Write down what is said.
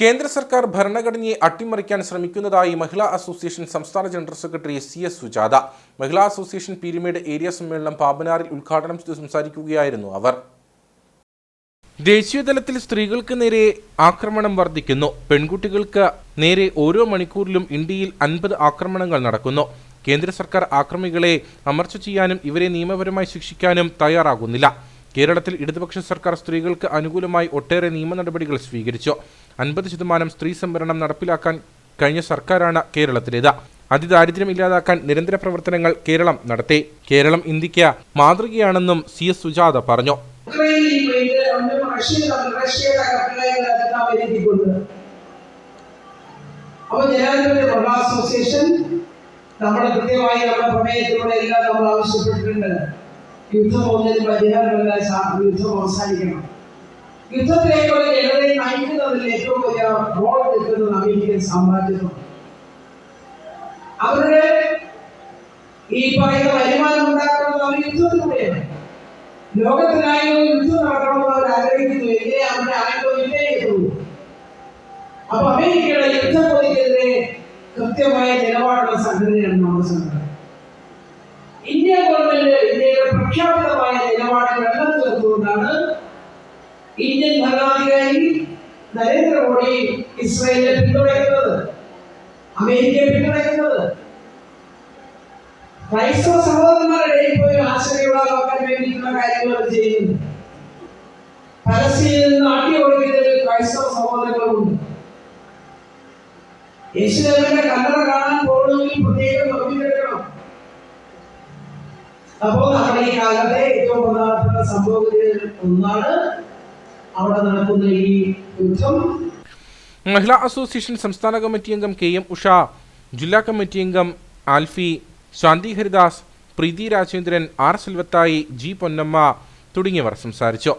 കേന്ദ്ര സർക്കാർ ഭരണഘടനയെ അട്ടിമറിക്കാൻ ശ്രമിക്കുന്നതായി മഹിളാ അസോസിയേഷൻ സംസ്ഥാന general secretary C S Sujatha. Mahila association Peermade area സമ്മേളനം പാബനാറിൽ ഉദ്ഘാടനം ചെയ്ത് സംസാരിക്കുകയായിരുന്നു അവർ. ദേശീയതലത്തിൽ സ്ത്രീകൾക്ക് നേരെ ആക്രമണം വർദ്ധിക്കുന്നു. പെൺകുട്ടികൾക്ക് നേരെ ഓരോ മണിക്കൂറിലും ഇന്ത്യയിൽ അൻപത് ആക്രമണങ്ങൾ നടക്കുന്നു. കേന്ദ്ര സർക്കാർ ആക്രമികളെ അമർച്ച ചെയ്യാനും ഇവരെ നിയമപരമായി ശിക്ഷിക്കാനും തയ്യാറാകുന്നില്ല. കേരളത്തിൽ ഇടതുപക്ഷ സർക്കാർ സ്ത്രീകൾക്ക് അനുകൂലമായി ഒട്ടേറെ നിയമ നടപടികൾ സ്വീകരിച്ചു. അൻപത് ശതമാനം സ്ത്രീ സംവരണം നടപ്പിലാക്കാൻ കഴിഞ്ഞ സർക്കാരാണ് കേരളത്തിലേത്. അതിദാരിദ്ര്യം ഇല്ലാതാക്കാൻ നിരന്തര പ്രവർത്തനങ്ങൾ കേരളം നടത്തി. കേരളം ഇന്ത്യയ്ക്ക് മാതൃകയാണെന്നും സി എസ് സുജാത പറഞ്ഞു. അപ്പോൾ അസോസിയേഷൻ നമ്മുടെ കൃത്യമായി നമ്മുടെ പ്രമേയത്തിലൂടെ എല്ലാം നമ്മൾ ആവശ്യപ്പെട്ടിട്ടുണ്ട്. യുദ്ധം ഒന്നിനും പരിഹാരമല്ല യുദ്ധം അവസാനിക്കണം യുദ്ധത്തിലേക്കുള്ള ജനതയെ നയിക്കുന്നതിൽ ഏറ്റവും വലിയ റോൾ എടുക്കുന്നത് അമേരിക്കൻ സാമ്രാജ്യമാണ് അവരുടെ ഈ പറയുന്ന വരുമാനം ഉണ്ടാക്കുന്നത് അവർ യുദ്ധത്തിലൂടെയാണ് ലോകത്തിനായി ഒരു യുദ്ധം നടക്കണമെന്ന് അവർ ആഗ്രഹിക്കുന്നു എങ്കിലേ അവരുടെ ആയുധം വിജയിക്കുള്ളൂ അപ്പൊ അമേരിക്കയുടെ യുദ്ധക്കൊതിക്കെതിരെ കൃത്യമായ നിലപാടുള്ള സംഘടനയാണ് നമ്മുടെ സംഘടന പ്രഖ്യാപിതമായ നിലപാട് വെള്ളം ഇന്ത്യൻ ഭരണാധികാരി നരേന്ദ്രമോദി ഇസ്രായേലിനെ പിന്തുണയ്ക്കുന്നത് അമേരിക്കയെ പിന്തുണയ്ക്കുന്നത്. ക്രൈസ്തവ സഹോദരന്മാരുടെ ഇടയിൽ പോയി ആശ്രയമുള്ളതാക്കാൻ വേണ്ടിയിട്ടുള്ള കാര്യങ്ങൾ ചെയ്യുന്നു പരസ്യയിൽ നിന്ന് അടി ഒഴുകിയതിൽ ക്രൈസ്തവ സഹോദരങ്ങളുണ്ട്. യേശുദേവന്റെ കല്ലറ കാണാൻ പോകണമെങ്കിൽ പ്രത്യേകം നോക്കിയെടുക്കണം. അപ്പോ നമ്മുടെ ഈ കാലത്തെ ഏറ്റവും പ്രധാനപ്പെട്ട സംഭവത്തിൽ ഒന്നാണ് അവിടെ നടക്കുന്ന ഈ യുദ്ധം. മഹിളാ അസോസിയേഷൻ സംസ്ഥാന കമ്മിറ്റി അംഗം കെ എം ഉഷ ജില്ലാ കമ്മിറ്റി അംഗം ആൽഫി ശാന്തി ഹരിദാസ് പ്രീതി രാജേന്ദ്രൻ ആർ സെൽവത്തായി ജി പൊന്നമ്മ തുടങ്ങിയവർ സംസാരിച്ചു.